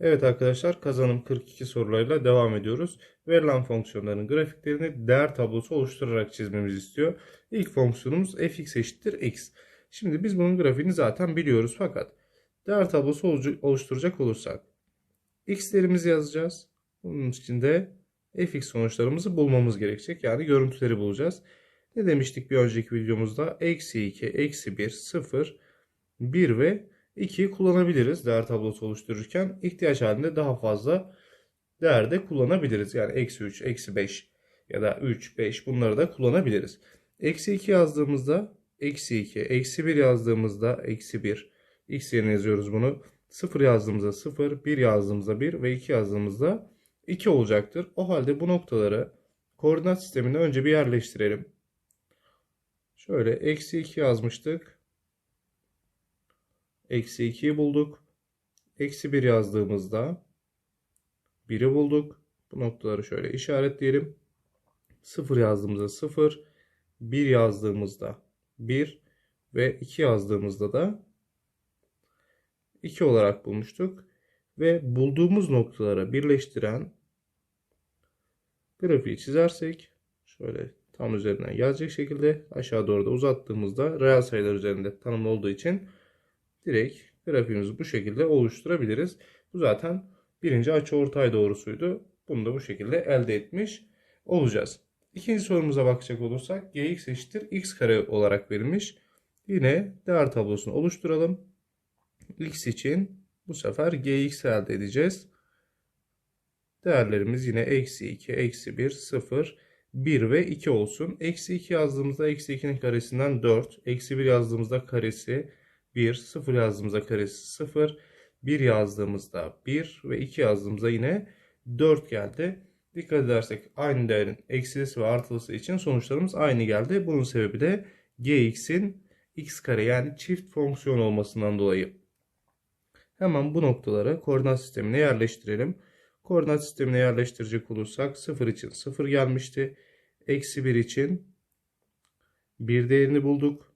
Evet arkadaşlar kazanım 42 sorularıyla devam ediyoruz. Verilen fonksiyonların grafiklerini değer tablosu oluşturarak çizmemizi istiyor. İlk fonksiyonumuz fx eşittir x. Şimdi biz bunun grafiğini zaten biliyoruz fakat değer tablosu oluşturacak olursak x'lerimizi yazacağız. Bunun için de fx sonuçlarımızı bulmamız gerekecek. Yani görüntüleri bulacağız. Ne demiştik bir önceki videomuzda? Eksi 2, eksi 1, 0, 1 ve 2'yi kullanabiliriz değer tablosu oluştururken. ihtiyaç halinde daha fazla değerde kullanabiliriz. Yani eksi 3, eksi 5 ya da 3, 5 bunları da kullanabiliriz. Eksi 2 yazdığımızda eksi 2, eksi 1 yazdığımızda eksi 1. X yerine yazıyoruz bunu. 0 yazdığımızda 0, 1 yazdığımızda 1 ve 2 yazdığımızda 2 olacaktır. O halde bu noktaları koordinat sisteminde önce bir yerleştirelim. Şöyle eksi 2 yazmıştık. Eksi 2'yi bulduk. Eksi 1 yazdığımızda 1'i bulduk. Bu noktaları şöyle işaretleyelim. 0 yazdığımızda 0. 1 yazdığımızda 1 ve 2 yazdığımızda da 2 olarak bulmuştuk. Ve bulduğumuz noktalara birleştiren grafiği çizersek şöyle tam üzerinden gelecek şekilde aşağı doğru da uzattığımızda reel sayılar üzerinde tanımlı olduğu için direkt grafiğimizi bu şekilde oluşturabiliriz. Bu zaten birinci açı ortay doğrusuydu. Bunu da bu şekilde elde etmiş olacağız. İkinci sorumuza bakacak olursak gx eşittir x kare olarak verilmiş. Yine değer tablosunu oluşturalım. x için bu sefer gx elde edeceğiz. Değerlerimiz yine eksi 2, eksi 1, 0, 1 ve 2 olsun. Eksi 2 yazdığımızda eksi 2'nin karesinden 4. Eksi 1 yazdığımızda karesi 1, 0 yazdığımızda karesi 0, 1 yazdığımızda 1 ve 2 yazdığımızda yine 4 geldi. Dikkat edersek aynı değerin eksilisi ve artılısı için sonuçlarımız aynı geldi. Bunun sebebi de gx'in x kare yani çift fonksiyon olmasından dolayı. Hemen bu noktaları koordinat sistemine yerleştirelim. Koordinat sistemine yerleştirecek olursak 0 için 0 gelmişti. Eksi 1 için 1 değerini bulduk.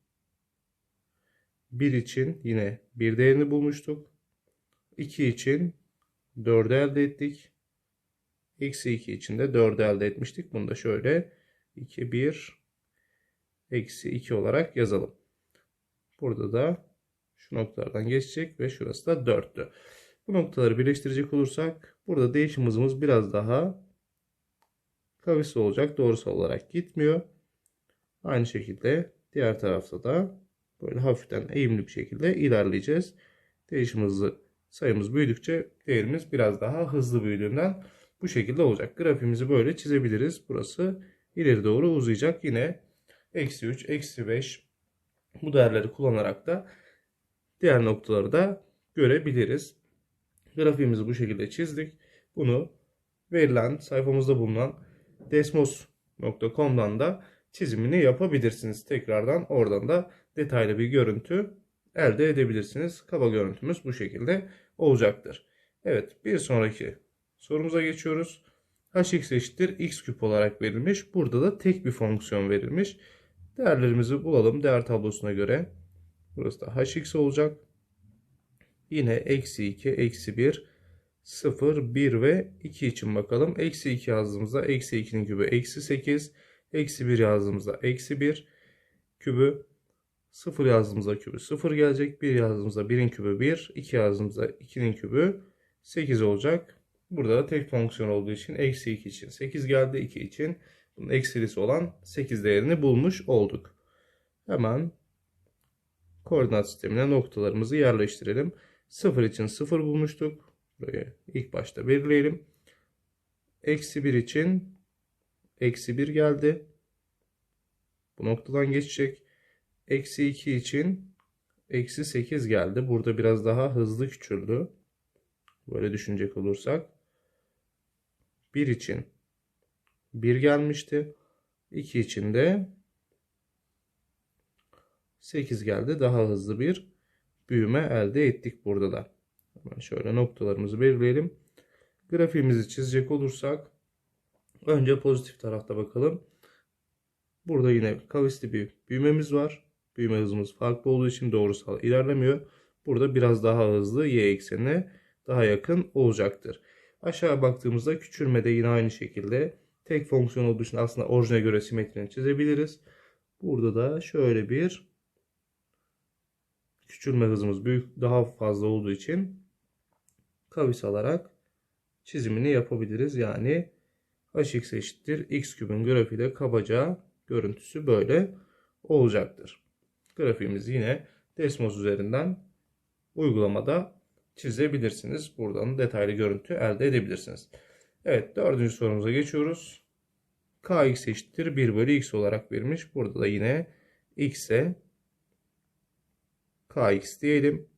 1 için yine bir değerini bulmuştuk. 2 için 4'ü elde ettik. Eksi 2 için de 4'ü elde etmiştik. Bunu da şöyle 2, 1, eksi 2 olarak yazalım. Burada da şu noktalardan geçecek ve şurası da 4'tü. Bu noktaları birleştirecek olursak burada değişim hızımız biraz daha kavisli olacak. Doğrusal olarak gitmiyor. Aynı şekilde diğer tarafta da böyle hafiften eğimli bir şekilde ilerleyeceğiz. Değişim hızı sayımız büyüdükçe değerimiz biraz daha hızlı büyüdüğünden bu şekilde olacak. Grafiğimizi böyle çizebiliriz. Burası ileri doğru uzayacak. Yine eksi 3, eksi 5 bu değerleri kullanarak da diğer noktaları da görebiliriz. Grafiğimizi bu şekilde çizdik. Bunu verilen sayfamızda bulunan desmos.com'dan da çizimini yapabilirsiniz. Tekrardan oradan da detaylı bir görüntü elde edebilirsiniz. Kaba görüntümüz bu şekilde olacaktır. Evet bir sonraki sorumuza geçiyoruz. hx eşittir x küp olarak verilmiş. Burada da tek bir fonksiyon verilmiş. Değerlerimizi bulalım değer tablosuna göre. Burası da hx olacak. Yine eksi 2, eksi 1, 0, 1 ve 2 için bakalım. Eksi 2 yazdığımızda eksi 2'nin kübü eksi 8. Eksi 1 yazdığımızda eksi 1 kübü 0 yazdığımızda kübü 0 gelecek. 1 yazdığımızda 1'in kübü 1. 2 yazdığımızda 2'nin kübü 8 olacak. Burada da tek fonksiyon olduğu için eksi 2 için 8 geldi. 2 için bunun eksilisi olan 8 değerini bulmuş olduk. Hemen koordinat sistemine noktalarımızı yerleştirelim. 0 için 0 bulmuştuk. Burayı ilk başta belirleyelim. Eksi 1 için eksi 1 geldi. Bu noktadan geçecek. Eksi 2 için eksi 8 geldi. Burada biraz daha hızlı küçüldü. Böyle düşünecek olursak. 1 için 1 gelmişti. 2 için de 8 geldi. Daha hızlı bir büyüme elde ettik burada da. Hemen şöyle noktalarımızı belirleyelim. Grafiğimizi çizecek olursak önce pozitif tarafta bakalım. Burada yine kavisli bir büyümemiz var. Büyüme hızımız farklı olduğu için doğrusal ilerlemiyor. Burada biraz daha hızlı y eksenine daha yakın olacaktır. Aşağı baktığımızda küçülmede yine aynı şekilde tek fonksiyon olduğu için aslında orijine göre simetrini çizebiliriz. Burada da şöyle bir küçülme hızımız büyük daha fazla olduğu için kavis alarak çizimini yapabiliriz. Yani hx eşittir x kübün grafiği de kabaca görüntüsü böyle olacaktır. Grafiğimizi yine Desmos üzerinden uygulamada çizebilirsiniz. Buradan detaylı görüntü elde edebilirsiniz. Evet dördüncü sorumuza geçiyoruz. kx eşittir 1 bölü x olarak verilmiş. Burada da yine x'e kx diyelim.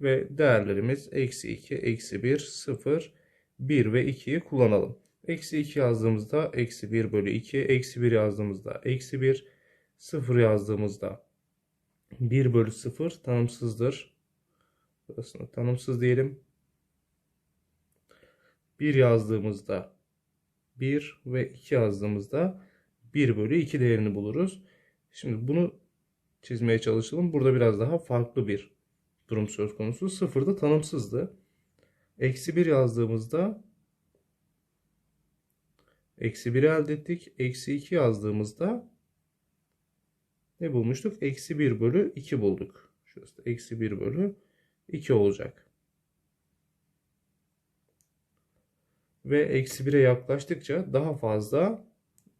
Ve değerlerimiz eksi 2, eksi 1, 0, 1 ve 2'yi kullanalım. Eksi 2 yazdığımızda eksi 1 bölü 2, eksi 1 yazdığımızda eksi 1, 0 yazdığımızda 1 bölü 0 tanımsızdır. Burasını tanımsız diyelim. 1 yazdığımızda 1 ve 2 yazdığımızda 1 bölü 2 değerini buluruz. Şimdi bunu çizmeye çalışalım. Burada biraz daha farklı bir durum söz konusu. 0 da tanımsızdı. Eksi 1 yazdığımızda eksi 1 elde ettik. Eksi 2 yazdığımızda ne bulmuştuk? Eksi 1 bölü 2 bulduk. Şurası da eksi 1 bölü 2 olacak. Ve eksi 1'e yaklaştıkça daha fazla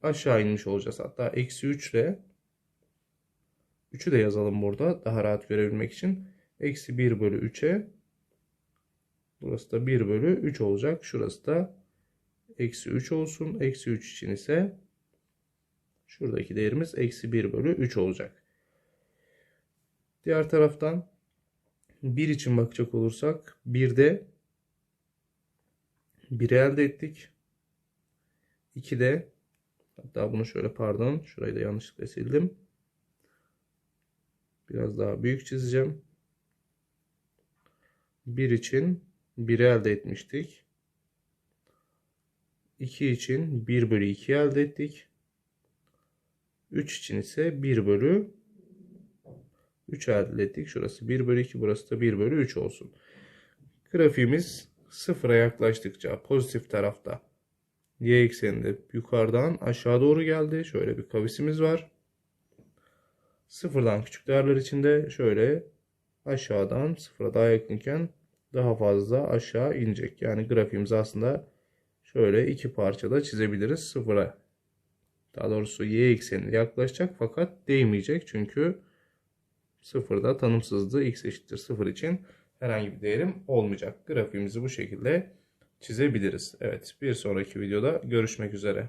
aşağı inmiş olacağız. Hatta eksi 3 ile 3'ü de yazalım burada daha rahat görebilmek için. Eksi 1 bölü 3'e burası da 1 bölü 3 olacak. Şurası da eksi 3 olsun. Eksi 3 için ise şuradaki değerimiz eksi 1 bölü 3 olacak. Diğer taraftan 1 için bakacak olursak 1'de 1'i elde ettik. 2'de hatta bunu şöyle pardon şurayı da yanlışlıkla sildim. Biraz daha büyük çizeceğim. 1 için 1'i elde etmiştik. 2 için 1 bölü 2 elde ettik. 3 için ise 1 bölü 3 elde ettik. Şurası 1 bölü 2 burası da 1 bölü 3 olsun. Grafiğimiz sıfıra yaklaştıkça pozitif tarafta y ekseninde yukarıdan aşağı doğru geldi. Şöyle bir kavisimiz var. Sıfırdan küçük değerler için de şöyle aşağıdan sıfıra daha yakınken daha fazla aşağı inecek. Yani grafiğimizi aslında şöyle iki parçada çizebiliriz. Sıfıra daha doğrusu y eksenine yaklaşacak fakat değmeyecek. Çünkü sıfırda tanımsızdı. x eşittir sıfır için herhangi bir değerim olmayacak. Grafiğimizi bu şekilde çizebiliriz. Evet bir sonraki videoda görüşmek üzere.